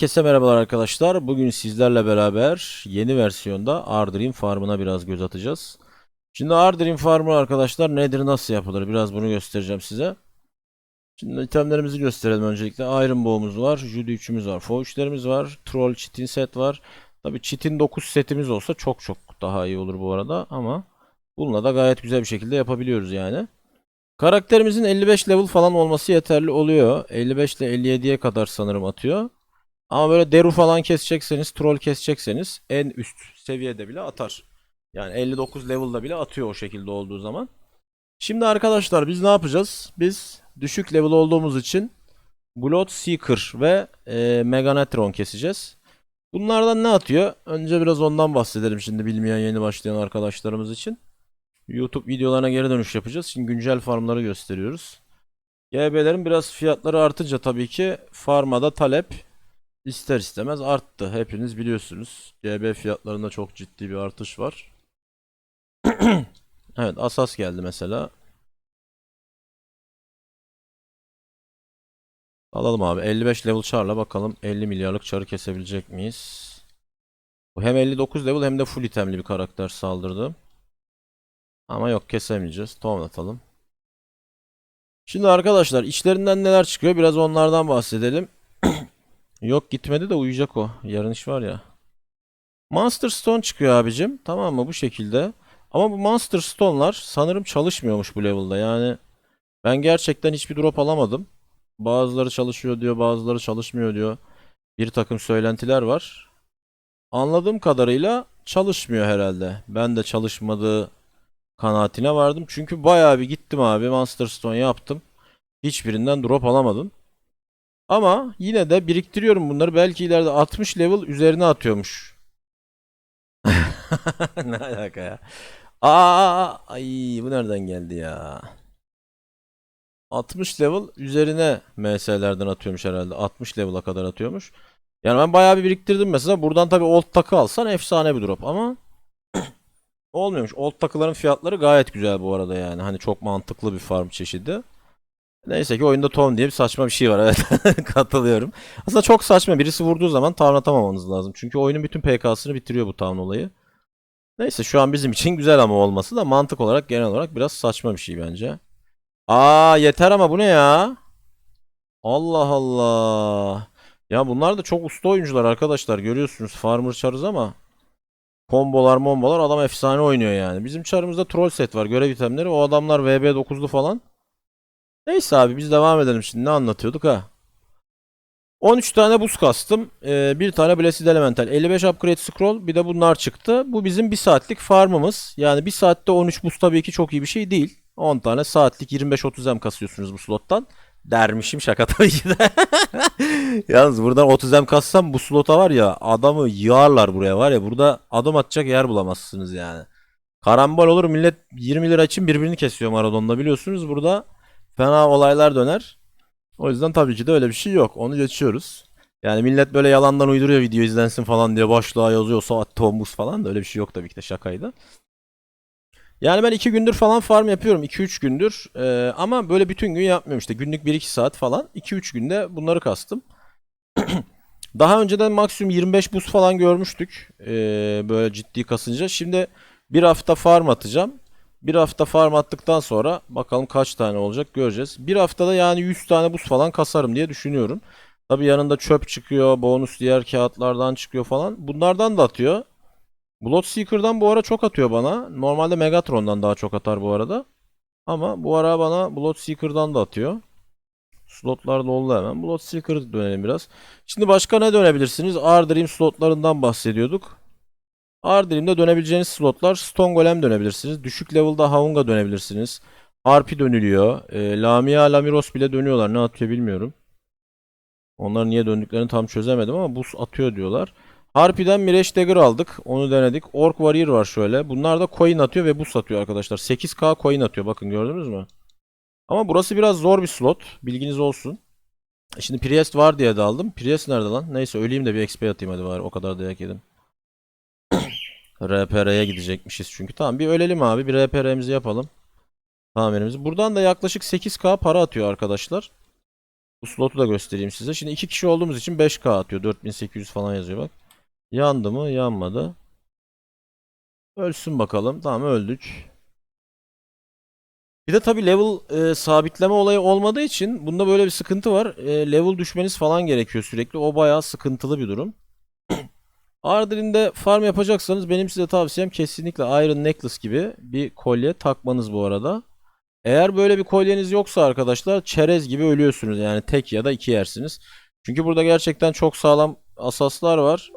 Herkese merhabalar arkadaşlar. Bugün sizlerle beraber yeni versiyonda Ardream Farm'ına biraz göz atacağız. Şimdi Ardream Farm'ı arkadaşlar nedir, nasıl yapılır? Biraz bunu göstereceğim size. Şimdi itemlerimizi gösterelim öncelikle. Iron Bow'umuz var, Judy 3'ümüz var, Fo 3'lerimiz var, Troll Chitin set var. Tabi Chitin 9 setimiz olsa çok çok daha iyi olur bu arada ama bununla da gayet güzel bir şekilde yapabiliyoruz yani. Karakterimizin 55 level falan olması yeterli oluyor. 55 ile 57'ye kadar sanırım atıyor. Ama böyle deru falan kesecekseniz, troll kesecekseniz en üst seviyede bile atar. Yani 59 level'da bile atıyor o şekilde olduğu zaman. Şimdi arkadaşlar biz ne yapacağız? Biz düşük level olduğumuz için Blood Seeker ve e, Meganetron keseceğiz. Bunlardan ne atıyor? Önce biraz ondan bahsedelim şimdi bilmeyen yeni başlayan arkadaşlarımız için. YouTube videolarına geri dönüş yapacağız. Şimdi güncel farmları gösteriyoruz. GB'lerin biraz fiyatları artınca tabii ki farmada talep ister istemez arttı. Hepiniz biliyorsunuz. GB fiyatlarında çok ciddi bir artış var. Evet, Asas geldi mesela. Alalım abi. 55 level char'la bakalım 50 milyarlık char'ı kesebilecek miyiz? Hem 59 level hem de full itemli bir karakter saldırdı. Ama yok kesemeyeceğiz. Tamam atalım. Şimdi arkadaşlar içlerinden neler çıkıyor biraz onlardan bahsedelim. Yok gitmedi de uyuyacak o. Yarın iş var ya. Monster Stone çıkıyor abicim. Tamam mı bu şekilde. Ama bu Monster Stone'lar sanırım çalışmıyormuş bu level'da. Yani ben gerçekten hiçbir drop alamadım. Bazıları çalışıyor diyor, bazıları çalışmıyor diyor. Bir takım söylentiler var. Anladığım kadarıyla çalışmıyor herhalde. Ben de çalışmadığı kanaatine vardım. Çünkü bayağı bir gittim abi. Monster Stone yaptım. Hiçbirinden drop alamadım. Ama yine de biriktiriyorum bunları. Belki ileride 60 level üzerine atıyormuş. Ne alaka ya? Aa, ay bu nereden geldi ya? 60 level üzerine MS'lerden atıyormuş herhalde. 60 level'a kadar atıyormuş. Yani ben bayağı bir biriktirdim mesela. Buradan tabii old takı alsan efsane bir drop ama olmuyormuş. Old takıların fiyatları gayet güzel bu arada yani. Hani çok mantıklı bir farm çeşidi. Neyse ki oyunda Tom diye bir saçma bir şey var evet katılıyorum. Aslında çok saçma birisi vurduğu zaman tavan atamamanız lazım. Çünkü oyunun bütün PK'sını bitiriyor bu tavan olayı. Neyse şu an bizim için güzel ama olması da mantık olarak genel olarak biraz saçma bir şey bence. Aa yeter ama bu ne ya? Allah Allah. Ya bunlar da çok usta oyuncular arkadaşlar görüyorsunuz Farmer Charız ama kombolar mombolar adam efsane oynuyor yani. Bizim çarımızda troll set var görev itemleri o adamlar VB9'lu falan. Neyse abi biz devam edelim şimdi. Ne anlatıyorduk ha? 13 tane buz kastım. Ee, bir tane Blessed Elemental. 55 upgrade scroll. Bir de bunlar çıktı. Bu bizim bir saatlik farmımız. Yani bir saatte 13 buz tabii ki çok iyi bir şey değil. 10 tane saatlik 25-30 M kasıyorsunuz bu slottan. Dermişim şaka tabii ki de. Yalnız buradan 30 M kassam bu slota var ya adamı yığarlar buraya var ya burada adım atacak yer bulamazsınız yani. Karambol olur millet 20 lira için birbirini kesiyor Maradon'da biliyorsunuz. Burada fena olaylar döner. O yüzden tabii ki de öyle bir şey yok. Onu geçiyoruz. Yani millet böyle yalandan uyduruyor video izlensin falan diye başlığa yazıyor saat tombus falan da öyle bir şey yok tabii ki de şakaydı. Yani ben 2 gündür falan farm yapıyorum. 2-3 gündür. Ee, ama böyle bütün gün yapmıyorum işte. Günlük 1-2 saat falan. 2-3 günde bunları kastım. Daha önceden maksimum 25 buz falan görmüştük. Ee, böyle ciddi kasınca. Şimdi bir hafta farm atacağım. Bir hafta farm attıktan sonra bakalım kaç tane olacak göreceğiz. Bir haftada yani 100 tane buz falan kasarım diye düşünüyorum. Tabi yanında çöp çıkıyor, bonus diğer kağıtlardan çıkıyor falan. Bunlardan da atıyor. Bloodseeker'dan bu ara çok atıyor bana. Normalde Megatron'dan daha çok atar bu arada. Ama bu ara bana Bloodseeker'dan da atıyor. Slotlar doldu hemen. Bloodseeker'a dönelim biraz. Şimdi başka ne dönebilirsiniz? Ardream slotlarından bahsediyorduk. Ardrim'de dönebileceğiniz slotlar Stone Golem dönebilirsiniz. Düşük level'da Haunga dönebilirsiniz. Harpy dönülüyor. E, Lamia, Lamiros bile dönüyorlar. Ne atıyor bilmiyorum. Onlar niye döndüklerini tam çözemedim ama buz atıyor diyorlar. Harpy'den Mireç Dagger aldık. Onu denedik. Orc Warrior var şöyle. Bunlar da coin atıyor ve buz atıyor arkadaşlar. 8k coin atıyor. Bakın gördünüz mü? Ama burası biraz zor bir slot. Bilginiz olsun. Şimdi Priest var diye de aldım. Priest nerede lan? Neyse öleyim de bir XP atayım hadi bari. O kadar dayak yedim. RPR'ye gidecekmişiz çünkü. Tamam bir ölelim abi. Bir RPR'mizi yapalım. Tamirimizi. Buradan da yaklaşık 8k para atıyor arkadaşlar. Bu slotu da göstereyim size. Şimdi iki kişi olduğumuz için 5K atıyor. 4800 falan yazıyor bak. Yandı mı? Yanmadı. Ölsün bakalım. Tamam öldük. Bir de tabii level e, sabitleme olayı olmadığı için bunda böyle bir sıkıntı var. E, level düşmeniz falan gerekiyor sürekli. O bayağı sıkıntılı bir durum. Ardrin'de farm yapacaksanız benim size tavsiyem kesinlikle Iron Necklace gibi bir kolye takmanız bu arada. Eğer böyle bir kolyeniz yoksa arkadaşlar çerez gibi ölüyorsunuz. Yani tek ya da iki yersiniz. Çünkü burada gerçekten çok sağlam asaslar var.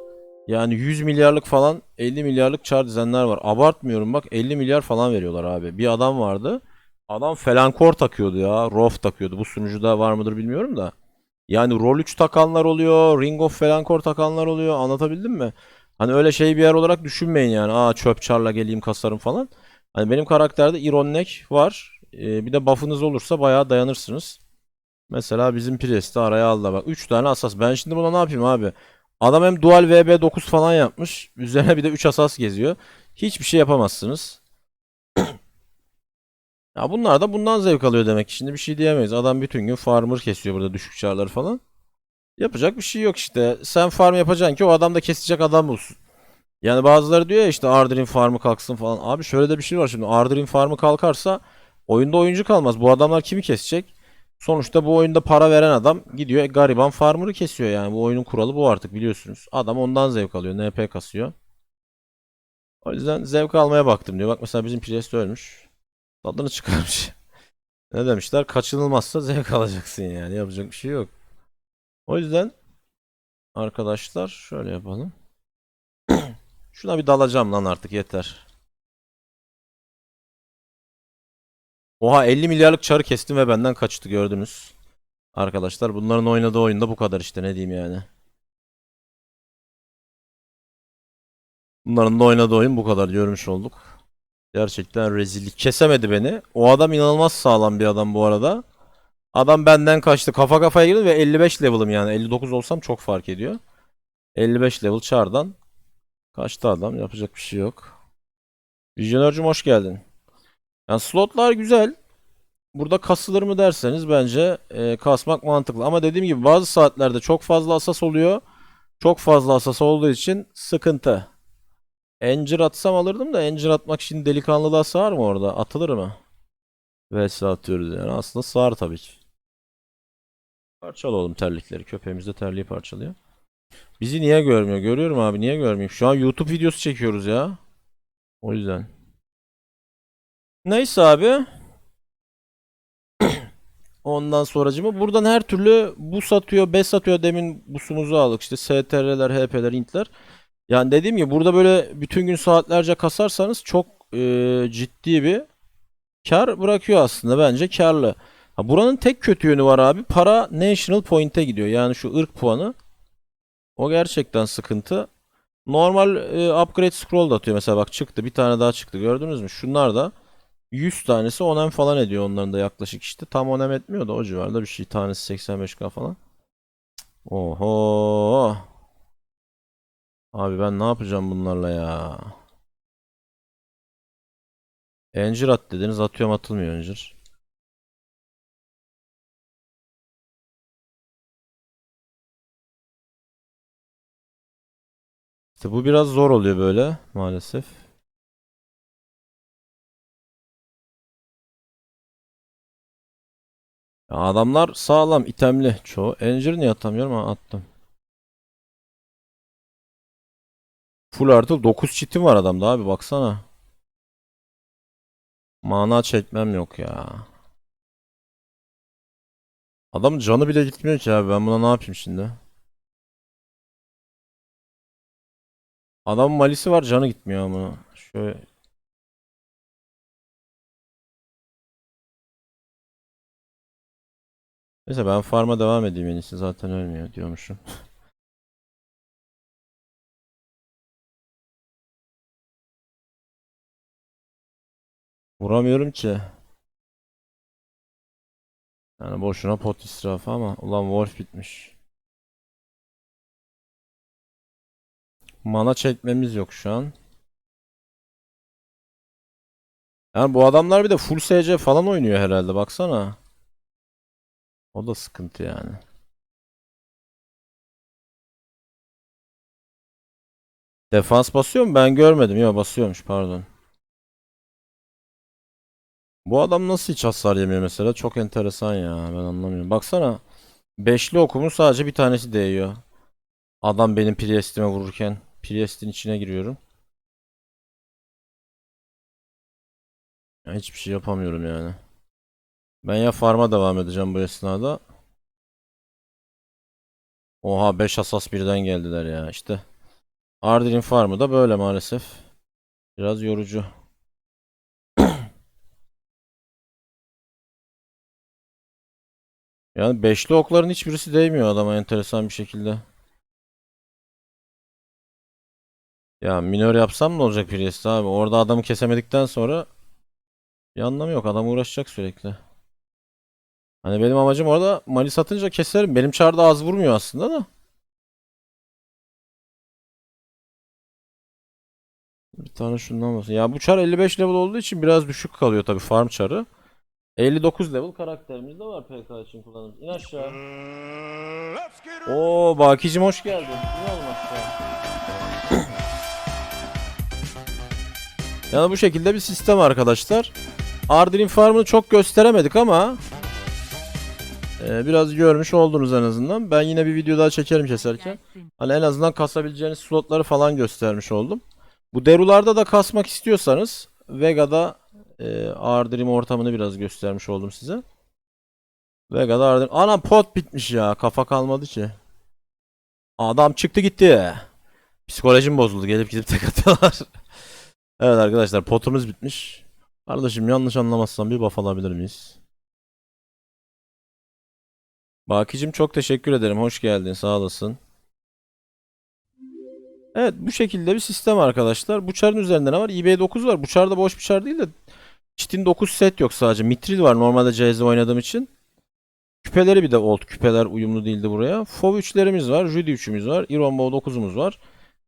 Yani 100 milyarlık falan 50 milyarlık char dizenler var. Abartmıyorum bak 50 milyar falan veriyorlar abi. Bir adam vardı. Adam felankor takıyordu ya. Rof takıyordu. Bu sunucuda var mıdır bilmiyorum da. Yani rol 3 takanlar oluyor. Ring of felankor takanlar oluyor. Anlatabildim mi? Hani öyle şey bir yer olarak düşünmeyin yani. Aa çöp çarla geleyim kasarım falan. Hani benim karakterde Iron var. Ee, bir de buff'ınız olursa bayağı dayanırsınız. Mesela bizim Priest'i araya aldı bak. 3 tane asas. Ben şimdi buna ne yapayım abi? Adam hem dual VB9 falan yapmış. Üzerine bir de 3 asas geziyor. Hiçbir şey yapamazsınız. Ya bunlar da bundan zevk alıyor demek ki. Şimdi bir şey diyemeyiz. Adam bütün gün farmer kesiyor burada düşük çarları falan. Yapacak bir şey yok işte. Sen farm yapacaksın ki o adam da kesecek adam bulsun. Yani bazıları diyor ya işte Ardrin farmı kalksın falan. Abi şöyle de bir şey var şimdi. Ardrin farmı kalkarsa oyunda oyuncu kalmaz. Bu adamlar kimi kesecek? Sonuçta bu oyunda para veren adam gidiyor gariban farmer'ı kesiyor yani. Bu oyunun kuralı bu artık biliyorsunuz. Adam ondan zevk alıyor. NP kasıyor. O yüzden zevk almaya baktım diyor. Bak mesela bizim Priest ölmüş. Tadını çıkarmış. Ne demişler? Kaçınılmazsa zevk alacaksın yani. Yapacak bir şey yok. O yüzden arkadaşlar şöyle yapalım. Şuna bir dalacağım lan artık yeter. Oha 50 milyarlık çarı kestim ve benden kaçtı gördünüz. Arkadaşlar bunların oynadığı oyunda bu kadar işte ne diyeyim yani. Bunların da oynadığı oyun bu kadar görmüş olduk. Gerçekten rezillik. Kesemedi beni. O adam inanılmaz sağlam bir adam bu arada. Adam benden kaçtı. Kafa kafaya girdi ve 55 level'ım yani. 59 olsam çok fark ediyor. 55 level çardan. Kaçtı adam. Yapacak bir şey yok. Vizyonercim hoş geldin. Yani slotlar güzel. Burada kasılır mı derseniz bence e, kasmak mantıklı. Ama dediğim gibi bazı saatlerde çok fazla asas oluyor. Çok fazla asas olduğu için sıkıntı. Encir atsam alırdım da encir atmak için delikanlılığa sığar mı orada? Atılır mı? Vs atıyoruz yani. Aslında sığar tabii ki. Parçala oğlum terlikleri. Köpeğimiz de terliği parçalıyor. Bizi niye görmüyor? Görüyorum abi. Niye görmeyeyim? Şu an YouTube videosu çekiyoruz ya. O yüzden. Neyse abi. Ondan sonracımı buradan her türlü bu satıyor, B satıyor demin busumuzu aldık. İşte STR'ler, HP'ler, intler. Yani dediğim gibi burada böyle bütün gün saatlerce kasarsanız çok e, ciddi bir kar bırakıyor aslında. Bence karlı. Ha, buranın tek kötü yönü var abi. Para National Point'e gidiyor. Yani şu ırk puanı. O gerçekten sıkıntı. Normal e, upgrade scroll da atıyor. Mesela bak çıktı. Bir tane daha çıktı. Gördünüz mü? Şunlar da 100 tanesi 10M falan ediyor onların da yaklaşık işte. Tam 10M etmiyor da o civarda bir şey. Tanesi 85k falan. Oho. Abi ben ne yapacağım bunlarla ya? Encir at dediniz. Atıyorum atılmıyor encir. İşte bu biraz zor oluyor böyle maalesef. Adamlar sağlam, itemli çoğu. Encir niye atamıyorum? Ha attım. Full artı 9 çitim var adamda abi baksana. Mana çekmem yok ya. Adam canı bile gitmiyor ki abi. Ben buna ne yapayım şimdi? Adam malisi var canı gitmiyor ama. Şöyle Neyse ben farma devam edeyim en iyisi zaten ölmüyor diyormuşum. Vuramıyorum ki. Yani boşuna pot israfı ama ulan Wolf bitmiş. Mana çekmemiz yok şu an. Yani bu adamlar bir de full SC falan oynuyor herhalde baksana. O da sıkıntı yani. Defans basıyor mu? Ben görmedim. Ya basıyormuş pardon. Bu adam nasıl hiç hasar yemiyor mesela? Çok enteresan ya. Ben anlamıyorum. Baksana. Beşli okumun sadece bir tanesi değiyor. Adam benim Priest'ime vururken. Priest'in içine giriyorum. Ya hiçbir şey yapamıyorum yani. Ben ya farm'a devam edeceğim bu esnada. Oha 5 asas birden geldiler ya işte. Ardil'in farmı da böyle maalesef. Biraz yorucu. Yani beşli okların hiçbirisi değmiyor adama enteresan bir şekilde. Ya minör yapsam ne olacak Priest abi? Orada adamı kesemedikten sonra bir anlamı yok. Adam uğraşacak sürekli. Hani benim amacım orada Malis atınca keserim. Benim çarda az vurmuyor aslında da. Bir tane şundan basın. Ya bu çar 55 level olduğu için biraz düşük kalıyor tabii farm çarı. 59 level karakterimiz de var PK için kullanırız. İn aşağı. Oo Bakicim hoş geldin. İn oğlum aşağı. Yani bu şekilde bir sistem arkadaşlar. Ardil'in farmını çok gösteremedik ama e, biraz görmüş oldunuz en azından. Ben yine bir video daha çekerim keserken. Hani en azından kasabileceğiniz slotları falan göstermiş oldum. Bu derularda da kasmak istiyorsanız Vega'da e, Ardrim ortamını biraz göstermiş oldum size. Vega'da Ardrim. Anam pot bitmiş ya. Kafa kalmadı ki. Adam çıktı gitti. Psikolojim bozuldu. Gelip gidip tek atıyorlar. evet arkadaşlar potumuz bitmiş. Kardeşim yanlış anlamazsam bir buff alabilir miyiz? Bakicim çok teşekkür ederim. Hoş geldin. Sağ olasın. Evet bu şekilde bir sistem arkadaşlar. Bu çarın üzerinde ne var? IB9 var. Bu çar da boş bir çar değil de Çitin 9 set yok sadece. Mitril var normalde CS oynadığım için. Küpeleri bir de old küpeler uyumlu değildi buraya. Fov 3'lerimiz var. Judy 3'ümüz var. Iron Bow 9'umuz var.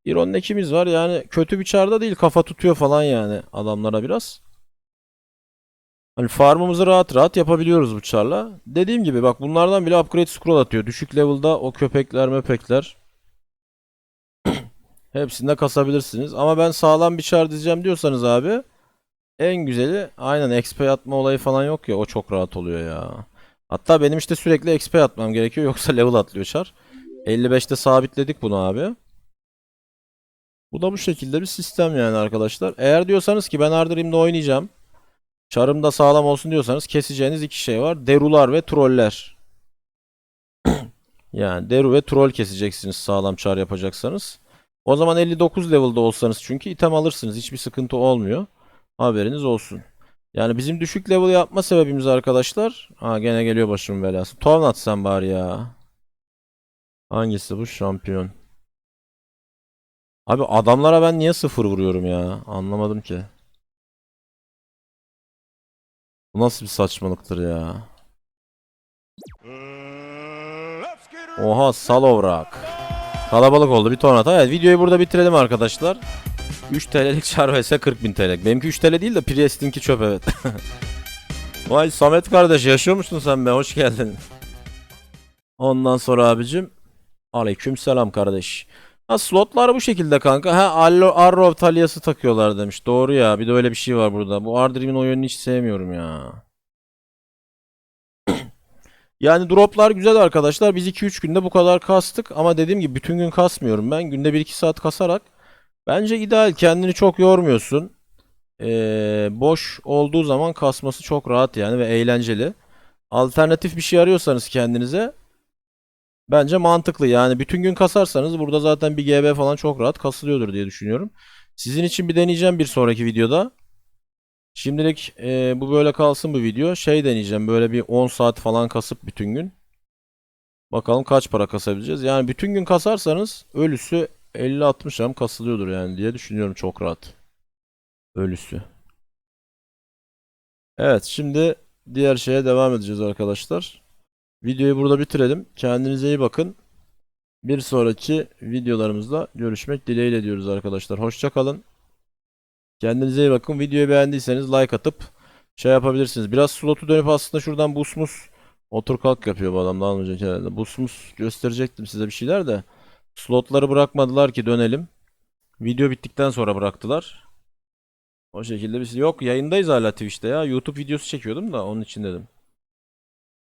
Iron Neck'imiz var. Yani kötü bir çarda değil. Kafa tutuyor falan yani adamlara biraz. Hani farmımızı rahat rahat yapabiliyoruz bu çarla. Dediğim gibi bak bunlardan bile upgrade scroll atıyor. Düşük level'da o köpekler mepekler. Hepsinde kasabilirsiniz. Ama ben sağlam bir çar diyeceğim diyorsanız abi. En güzeli aynen XP atma olayı falan yok ya. O çok rahat oluyor ya. Hatta benim işte sürekli XP atmam gerekiyor. Yoksa level atlıyor çar. 55'te sabitledik bunu abi. Bu da bu şekilde bir sistem yani arkadaşlar. Eğer diyorsanız ki ben Ardrim'de oynayacağım. Çarım da sağlam olsun diyorsanız keseceğiniz iki şey var. Derular ve troller. yani deru ve troll keseceksiniz sağlam çar yapacaksanız. O zaman 59 level'da olsanız çünkü item alırsınız. Hiçbir sıkıntı olmuyor. Haberiniz olsun. Yani bizim düşük level yapma sebebimiz arkadaşlar. Ha gene geliyor başımın belası. Torn atsan bari ya. Hangisi bu? Şampiyon. Abi adamlara ben niye sıfır vuruyorum ya? Anlamadım ki. Bu nasıl bir saçmalıktır ya? Oha Salovrak. Kalabalık oldu bir tornata. Evet videoyu burada bitirelim arkadaşlar. 3 TL'lik çar vs 40.000 TL. Benimki 3 TL değil de Priest'inki çöp evet. Vay Samet kardeş yaşıyor musun sen be? Hoş geldin. Ondan sonra abicim. Aleyküm selam kardeş. Ha slotlar bu şekilde kanka. Ha Allo Arrow talyası takıyorlar demiş. Doğru ya. Bir de öyle bir şey var burada. Bu Ardrim'in oyununu hiç sevmiyorum ya. Yani droplar güzel arkadaşlar. Biz 2-3 günde bu kadar kastık ama dediğim gibi bütün gün kasmıyorum ben. Günde 1-2 saat kasarak bence ideal. Kendini çok yormuyorsun. Ee, boş olduğu zaman kasması çok rahat yani ve eğlenceli. Alternatif bir şey arıyorsanız kendinize bence mantıklı. Yani bütün gün kasarsanız burada zaten bir GB falan çok rahat kasılıyordur diye düşünüyorum. Sizin için bir deneyeceğim bir sonraki videoda. Şimdilik e, bu böyle kalsın bu video. Şey deneyeceğim böyle bir 10 saat falan kasıp bütün gün. Bakalım kaç para kasabileceğiz. Yani bütün gün kasarsanız ölüsü 50-60 gram kasılıyordur yani diye düşünüyorum çok rahat. Ölüsü. Evet şimdi diğer şeye devam edeceğiz arkadaşlar. Videoyu burada bitirelim. Kendinize iyi bakın. Bir sonraki videolarımızda görüşmek dileğiyle diyoruz arkadaşlar. Hoşçakalın. Kendinize iyi bakın. Videoyu beğendiyseniz like atıp şey yapabilirsiniz. Biraz slotu dönüp aslında şuradan busmus Otur kalk yapıyor bu adam daha almayacak herhalde. Bus mus gösterecektim size bir şeyler de. Slotları bırakmadılar ki dönelim. Video bittikten sonra bıraktılar. O şekilde biz yok yayındayız hala Twitch'te ya. YouTube videosu çekiyordum da onun için dedim.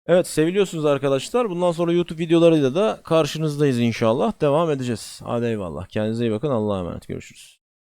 Evet seviliyorsunuz arkadaşlar. Bundan sonra YouTube videolarıyla da karşınızdayız inşallah. Devam edeceğiz. Hadi eyvallah. Kendinize iyi bakın. Allah'a emanet. Görüşürüz.